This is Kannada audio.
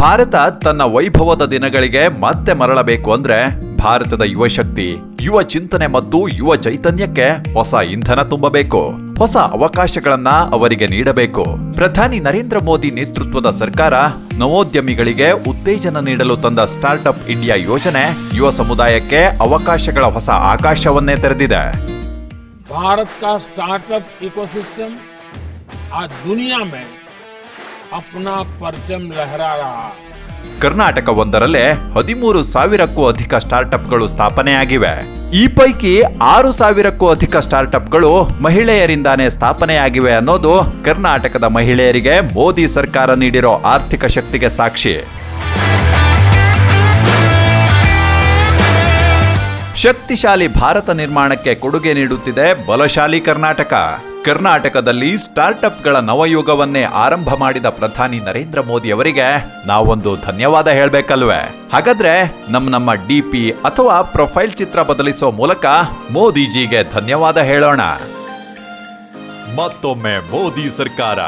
ಭಾರತ ತನ್ನ ವೈಭವದ ದಿನಗಳಿಗೆ ಮತ್ತೆ ಮರಳಬೇಕು ಅಂದ್ರೆ ಭಾರತದ ಯುವಶಕ್ತಿ ಯುವ ಚಿಂತನೆ ಮತ್ತು ಯುವ ಚೈತನ್ಯಕ್ಕೆ ಹೊಸ ಇಂಧನ ತುಂಬಬೇಕು. ಹೊಸ ಅವಕಾಶಗಳನ್ನ ಅವರಿಗೆ ನೀಡಬೇಕು. ಪ್ರಧಾನಿ ನರೇಂದ್ರ ಮೋದಿ ನೇತೃತ್ವದ ಸರ್ಕಾರ ನವೋದ್ಯಮಿಗಳಿಗೆ ಉತ್ತೇಜನ ನೀಡಲು ತಂದ ಸ್ಟಾರ್ಟ್ಅಪ್ ಇಂಡಿಯಾ ಯೋಜನೆ ಯುವ ಸಮುದಾಯಕ್ಕೆ ಅವಕಾಶಗಳ ಹೊಸ ಆಕಾಶವನ್ನೇ ತೆರೆದಿದೆ. ಭಾರತ ಸ್ಟಾರ್ಟ್ ಅಪ್ अपना परचम लहरा रहा है ಕರ್ನಾಟಕ ಒಂದರಲ್ಲೇ ಹದಿಮೂರು ಸಾವಿರಕ್ಕೂ ಅಧಿಕ ಸ್ಟಾರ್ಟ್ಅಪ್ಗಳು ಸ್ಥಾಪನೆಯಾಗಿವೆ ಈ ಪೈಕಿ ಆರು ಸಾವಿರಕ್ಕೂ ಅಧಿಕ ಸ್ಟಾರ್ಟ್ಅಪ್ಗಳು ಮಹಿಳೆಯರಿಂದಾನೇ ಸ್ಥಾಪನೆಯಾಗಿವೆ ಅನ್ನೋದು ಕರ್ನಾಟಕದ ಮಹಿಳೆಯರಿಗೆ ಮೋದಿ ಸರ್ಕಾರ ನೀಡಿರೋ ಆರ್ಥಿಕ ಶಕ್ತಿಗೆ ಸಾಕ್ಷಿ ಶಕ್ತಿಶಾಲಿ ಭಾರತ ನಿರ್ಮಾಣಕ್ಕೆ ಕೊಡುಗೆ ನೀಡುತ್ತಿದೆ ಬಲಶಾಲಿ ಕರ್ನಾಟಕ ಕರ್ನಾಟಕದಲ್ಲಿ ಸ್ಟಾರ್ಟ್ಅಪ್ಗಳ ನವಯುಗವನ್ನೇ ಆರಂಭ ಮಾಡಿದ ಪ್ರಧಾನಿ ನರೇಂದ್ರ ಮೋದಿ ಅವರಿಗೆ ನಾವೊಂದು ಧನ್ಯವಾದ ಹೇಳಬೇಕಲ್ವೇ? ಹಾಗಾದ್ರೆ ನಮ್ಮ ನಮ್ಮ ಡಿಪಿ ಅಥವಾ ಪ್ರೊಫೈಲ್ ಚಿತ್ರ ಬದಲಿಸೋ ಮೂಲಕ ಮೋದಿಜಿಗೆ ಧನ್ಯವಾದ ಹೇಳೋಣ. ಮತ್ತೊಮ್ಮೆ ಮೋದಿ ಸರ್ಕಾರ.